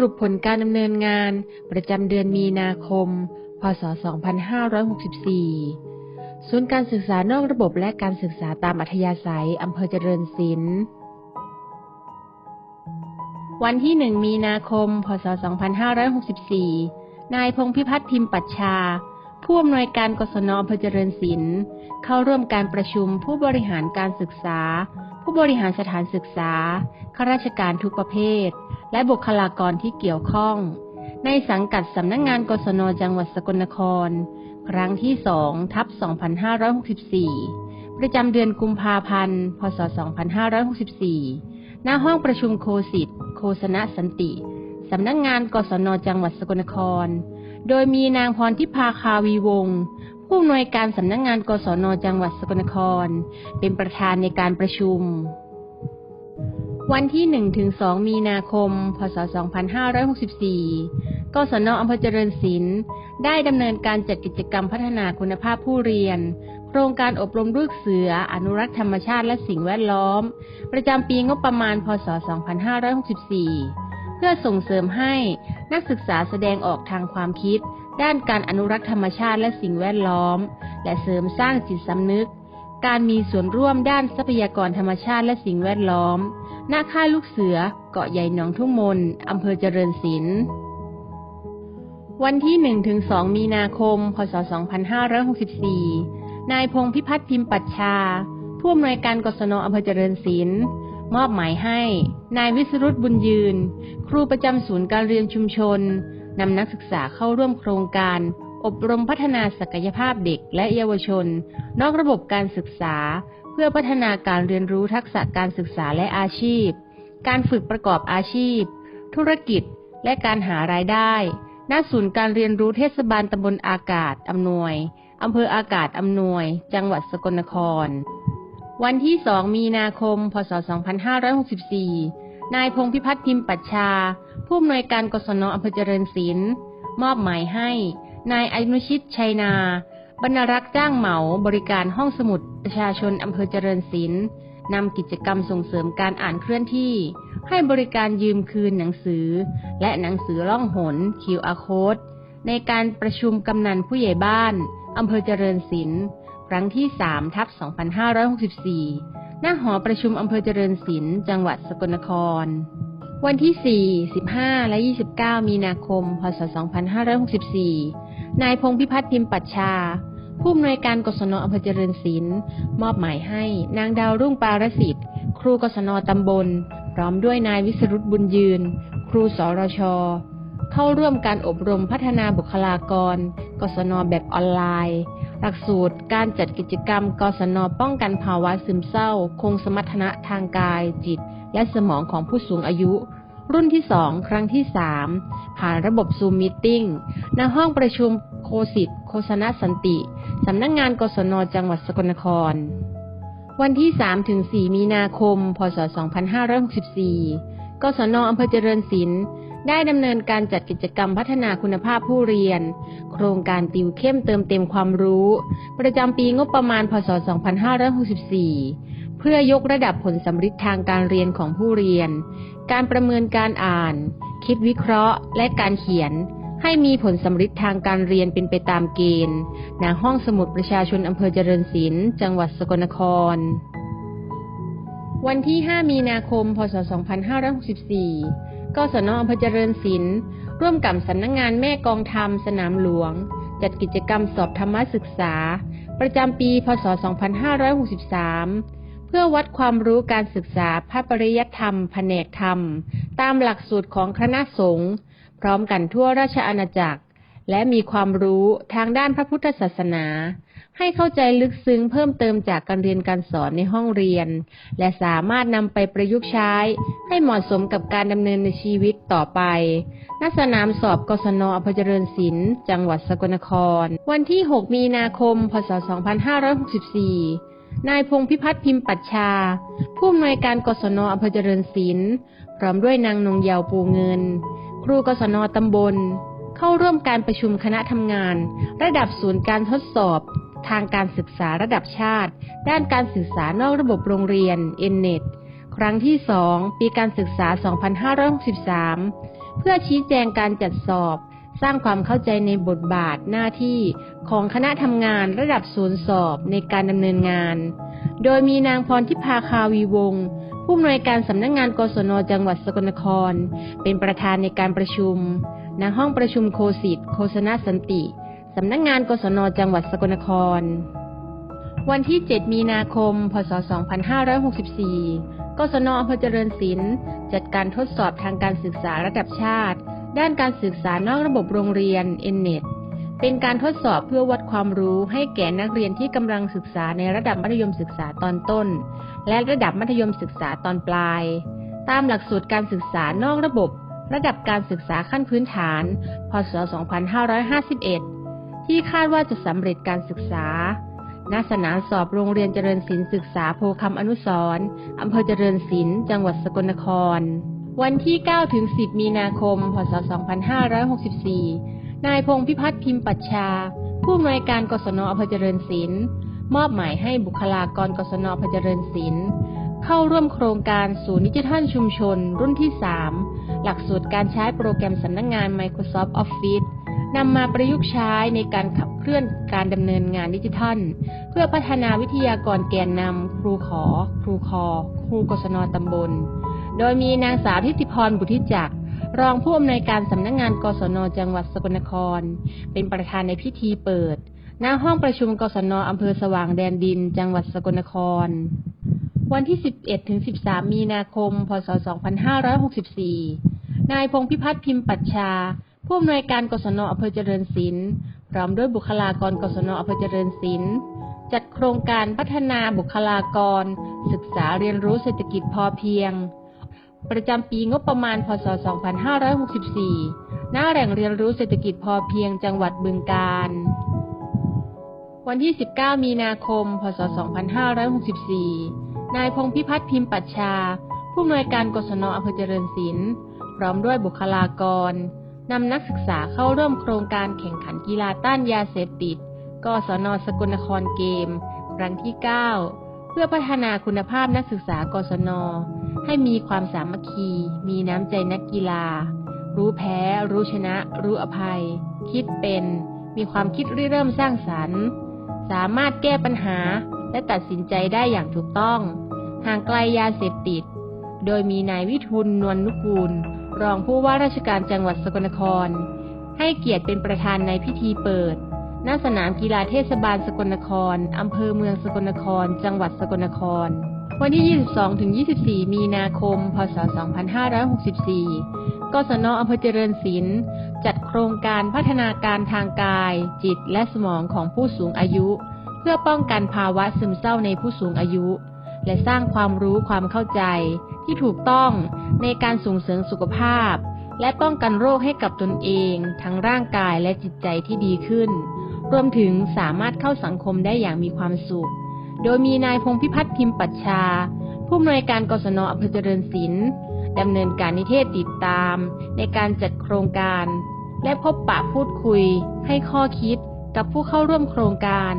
รุปผลการดำเนินงานประจำเดือนมีนาคม พศ 2564 ศูนย์การศึกษานอกระบบและการศึกษาตามอัธยาศัยอำเภอเจริญศิลป์ วันที่ 1 มีนาคม พศ 2564 นายพงพิพัฒน์พิมพ์ปัชชา ผู้อำนวยการกศนอำเภอเจริญศิลป์ เข้าร่วมการประชุมผู้บริหารการศึกษา ผู้บริหารสถานศึกษาข้าราชการทุกประเภท และบุคลากรที่เกี่ยวข้อง ในสังกัดสำนักงงานกศนจังหวัดสกลนคร ครั้งที่2ทับ 2564 ประจำเดือนกุมภาพันธ์ พศ 2564ณห้องประชุมโคสิตโคสนะสันติสำนักงงานกศนจังหวัดสกลนคร โดยมีนางพรทิพาคาวีวงศ์ผู้อำนวยการสำนักงงานกศนจังหวัดสกลนคร เป็นประธานในการประชุม วันที่ 1-2 มีนาคม พศ 2564 กศนอำเภอเจริญศิลป์ได้ดำเนินการจัดกิจกรรมพัฒนาคุณภาพผู้เรียน โครงการอบรมลูกเสือ อนุรักษ์ธรรมชาติและสิ่งแวดล้อม ประจำปีงบประมาณ พศ 2564 เพื่อส่งเสริมให้นักศึกษาแสดงออกทางความคิด ด้านการอนุรักษ์ธรรมชาติและสิ่งแวดล้อม และเสริมสร้างจิตสำนึก การมีส่วนร่วมด้านทรัพยากรธรรมชาติและสิ่งแวดล้อม หน้าค่ายลูกเสือ เกาะใหญ่หนองทุ่งมน อำเภอเจริญศิลป์ วันที่ 1-2 มีนาคม พศ 2564 นายพงพิพัฒน์พิมพ์ปัชชา ผู้อำนวยการกศนอำเภอเจริญศิลป์ มอบหมายให้ นายวิสรุตบุญยืน ครูประจำศูนย์การเรียนชุมชน นำนักศึกษาเข้าร่วมโครงการ อบรมพัฒนาศักยภาพเด็กและเยาวชน นอกระบบการศึกษา เพื่อพัฒนาการเรียนรู้ทักษะการศึกษาและอาชีพ การฝึกประกอบอาชีพ ธุรกิจ และการหารายได้ ณ ศูนย์การเรียนรู้เทศบาลตำบลอากาศอำนวย อำเภออากาศอำนวย จังหวัดสกลนคร วันที่ 2 มีนาคม พศ 2564 นายพงพิพัฒน์พิมพ์ปัชชา ผู้อำนวยการกศนอำเภอเจริญศิลป์มอบหมายให้ นายอนุชิตชัยนา บรรรักษ์จ้างเหมาบริการห้องสมุดประชาชนอำเภอเจริญศิลป์นำกิจกรรมส่งเสริมการอ่านเคลื่อนที่ ให้บริการยืมคืนหนังสือ และหนังสือล่องหน QR Code ในการประชุมกำนันผู้ใหญ่บ้านอำเภอเจริญศิลป์ครั้งที่3ทับ2564 หน้าหอประชุมอำเภอเจริญศิลป์จังหวัดสกลนคร วันที่ 4 15 และ 29 มีนาคม พศ 2564 นายพงพิพัฒน์พิมพ์ปัชชา ผู้อำนวยการกศนอำเภอเจริญศิลป์มอบหมายให้นางดาวรุ่งปารสิทธิ์ครูกศนตำบล พร้อมด้วยนายวิสรุตบุญยืน ครูสรช เข้าร่วมการอบรมพัฒนาบุคลากร กศนแบบออนไลน์ หลักสูตรการจัดกิจกรรม กศนป้องกันภาวะซึมเศร้า คงสมรรถนะทางกาย จิต และสมองของผู้สูงอายุ รุ่นที่ 2 ครั้งที่ 3 ผ่านระบบซูมมิ팅ณห้องประชุมโคสิตโคสนะสันติ สำนักงงานกศนจังหวัดสกลนคร วันที่ 3-4 มีนาคม พศ 2564 กศนอำเภอเจริญศิลป์ได้ดำเนินการจัดกิจกรรมพัฒนาคุณภาพผู้เรียน โครงการติวเข้มเติมเต็มความรู้ ประจำปีงบประมาณ พศ 2564 พื่อยกระดับผลสำฤทธิ์ทางการเรียนของผู้เรียน การประเมินการอ่าน คิดวิเคราะห์ และการเขียน ให้มีผลสำฤทธิ์ทางการเรียนเป็นไปตามเกณฑ์ณห้องสมุดประชาชนอำเภอเจริญศิลป์จังหวัดสกลนคร วันที่ 5 มีนาคม พศ 2564 กศนอำเภอเจริญศิลป์ร่วมกับสำนักงงานแม่กองธรรมสนามหลวง จัดกิจกรรมสอบธรรมศึกษา ประจำปี พศ 2563 เพื่อวัดความรู้การศึกษาพระปริยัติธรรมแผนกธรรม ตามหลักสูตรของคณะสงฆ์พร้อมกันทั่วราชอาณาจักร และมีความรู้ทางด้านพระพุทธศาสนา ให้เข้าใจลึกซึ้งเพิ่มเติมจากการเรียนการสอนในห้องเรียน และสามารถนำไปประยุกต์ใช้ ให้เหมาะสมกับการดำเนินในชีวิตต่อไป ณ สนามสอบกศนอำเภอเจริญศิลป์ จังหวัดสกลนคร วันที่ 6 มีนาคม พศ 2564 นายพงพิพัฒน์พิมพ์ปัชชา ผู้อำนวยการกศนอำเภอเจริญศิลป์พร้อมด้วยนางนงเยาวปูเงิน ครูกศนตำบล เข้าร่วมการประชุมคณะทำงาน ระดับศูนย์การทดสอบ ทางการศึกษาระดับชาติ ด้านการศึกษานอกระบบโรงเรียน n n e t ครั้งที่ 2 ปีการศึกษา 2563 เพื่อชี้แจงการจัดสอบ สร้างความเข้าใจในบทบาทหน้าที่ ของคณะทำงานระดับศูนย์สอบในการดำเนินงาน โดยมีนางพรทิพาคาวีวงศ์ผู้อำนวยการสำนักงงานกศนจังหวัดสกลนคร เป็นประธานในการประชุมณห้องประชุมโคสิตโฆษณสันติสำนักงงานกศนจังหวัดสกลนคร วันที่ 7 มีนาคม พศ 2564 กศนอำเภอเจริญศิลป์จัดการทดสอบทางการศึกษาระดับชาติ ด้านการศึกษานอกระบบโรงเรียน NNET เป็นการทดสอบเพื่อวัดความรู้ให้แก่นักเรียนที่กำลังศึกษาในระดับมัธยมศึกษาตอนต้น และระดับมัธยมศึกษาตอนปลาย ตามหลักสูตรการศึกษานอกระบบ ระดับการศึกษาขั้นพื้นฐาน พศ 2551 ที่คาดว่าจะสำเร็จการศึกษา ณ สนามสอบโรงเรียนเจริญศิลป์ศึกษาโพคำอนุสรณ์อำเภอเจริญศิลป์ จังหวัดสกลนคร วันที่ 9-10 มีนาคม พศ 2564 นายพงพิพัฒน์พิมพ์ปัชชา ผู้อำนวยการกศนอำเภอเจริญศิลป์มอบหมายให้บุคลากรกศนอำเภอเจริญศิลป์เข้าร่วมโครงการศูนย์ดิจิทัลชุมชน รุ่นที่ 3 หลักสูตรการใช้โปรแกรมสำนักงงาน Microsoft Office นำมาประยุกต์ใช้ในการขับเคลื่อนการดำเนินงานดิจิทัล เพื่อพัฒนาวิทยากรแกนนำครูขอ ครูคอ ครูกศนตำบล โดยมีนางสาวทิติพรบุตรจักร รองผู้อำนวยการสำนักงงานกศนจังหวัดสกลนคร เป็นประธานในพิธีเปิด ณ ห้องประชุมกศนอำเภอสว่างแดนดิน จังหวัดสกลนคร วันที่ 11 ถึง 13 มีนาคม พศ 2564 นายพงพิพัฒน์พิมพ์ปัชชา ผู้อำนวยการกศนอำเภอเจริญศิลป์ พร้อมด้วยบุคลากรกศนอำเภอเจริญศิลป์จัดโครงการพัฒนาบุคลากร ศึกษาเรียนรู้เศรษฐกิจพอเพียง ประจำปีงบประมาณ พศ 2564 หน้าแหล่งเรียนรู้เศรษฐกิจพอเพียงจังหวัดบึงกาฬวันที่ 19 มีนาคม พศ 2564 นายพงพิพัฒน์พิมพ์ปัชชา ผู้อำนวยการกศนอำเภอเจริญศิลป์ พร้อมด้วยบุคลากร นำนักศึกษาเข้าร่วมโครงการแข่งขันกีฬาต้านยาเสพติด กศนสกลนครเกม ครั้งที่ 9 พื่อพัฒนาคุณภาพนักศึกษากศน ให้มีความสามัคคี มีน้ำใจนักกีฬา รู้แพ้ รู้ชนะ รู้อภัย คิดเป็น มีความคิดริเริ่มสร้างสรรค์ สามารถแก้ปัญหาและตัดสินใจได้อย่างถูกต้อง ห่างไกลยาเสพติด โดยมีนายวิทูลนวลนุกูล รองผู้ว่าราชการจังหวัดสกลนคร ให้เกียรติเป็นประธานในพิธีเปิด ณสนามกีฬาเทศบาลสกลนคร อำเภอเมืองสกลนคร จังหวัดสกลนคร วันที่ 22 ถึง 24 มีนาคม พศ 2564 กศนอำเภอเจริญศิลป์ จัดโครงการพัฒนาการทางกาย จิตและสมองของผู้สูงอายุ เพื่อป้องกันภาวะซึมเศร้าในผู้สูงอายุ และสร้างความรู้ความเข้าใจที่ถูกต้องในการส่งเสริมสุขภาพและป้องกันโรคให้กับตนเอง ทั้งร่างกายและจิตใจที่ดีขึ้น รวมถึงสามารถเข้าสังคมได้อย่างมีความสุข โดยมีนายพงพิพัฒน์พิมพ์ปัชชา ผู้อำนวยการกศนอำเภอเจริญศิลป์ดำเนินการนิเทศติดตาม ในการจัดโครงการ และพบปะพูดคุย ให้ข้อคิดกับผู้เข้าร่วมโครงการ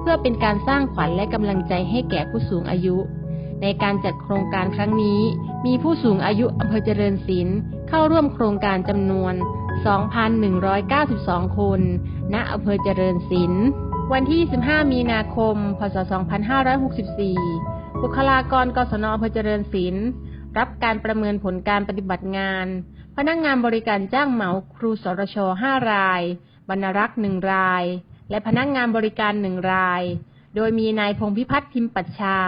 เพื่อเป็นการสร้างขวัญและกำลังใจให้แก่ผู้สูงอายุ ในการจัดโครงการครั้งนี้ มีผู้สูงอายุอำเภอเจริญศิลป์เข้าร่วมโครงการจำนวน 2,192 คน ณอำเภอเจริญศิลป์วันที่ 25 มีนาคม พศ 2564 บุคลากรกศนอำเภอเจริญศิลป์รับการประเมินผลการปฏิบัติงาน พนักงงานบริการจ้างเหมาครูสรช 5 ราย บรรณรักษ์ 1 ราย และพนักงงานบริการ 1 ราย โดยมีนายพงพิพัฒน์พิมพ์ปัชชา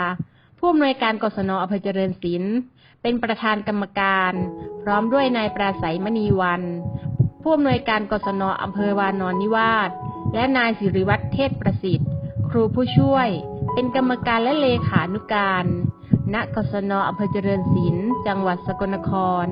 ผู้อำนวยการกศนอำเภอเจริญศิลป์เป็นประธานกรรมการ พร้อมด้วยนายปราศัยมณีวัน ผู้อำนวยการกศนอำเภอวานอนนิวาสและนายสิริวัฒน์เทศประสิทธิ์ ครูผู้ช่วย เป็นกรรมการและเลขานุการ ณกศนอำเภอเจริญศิลป์จังหวัดสกลนคร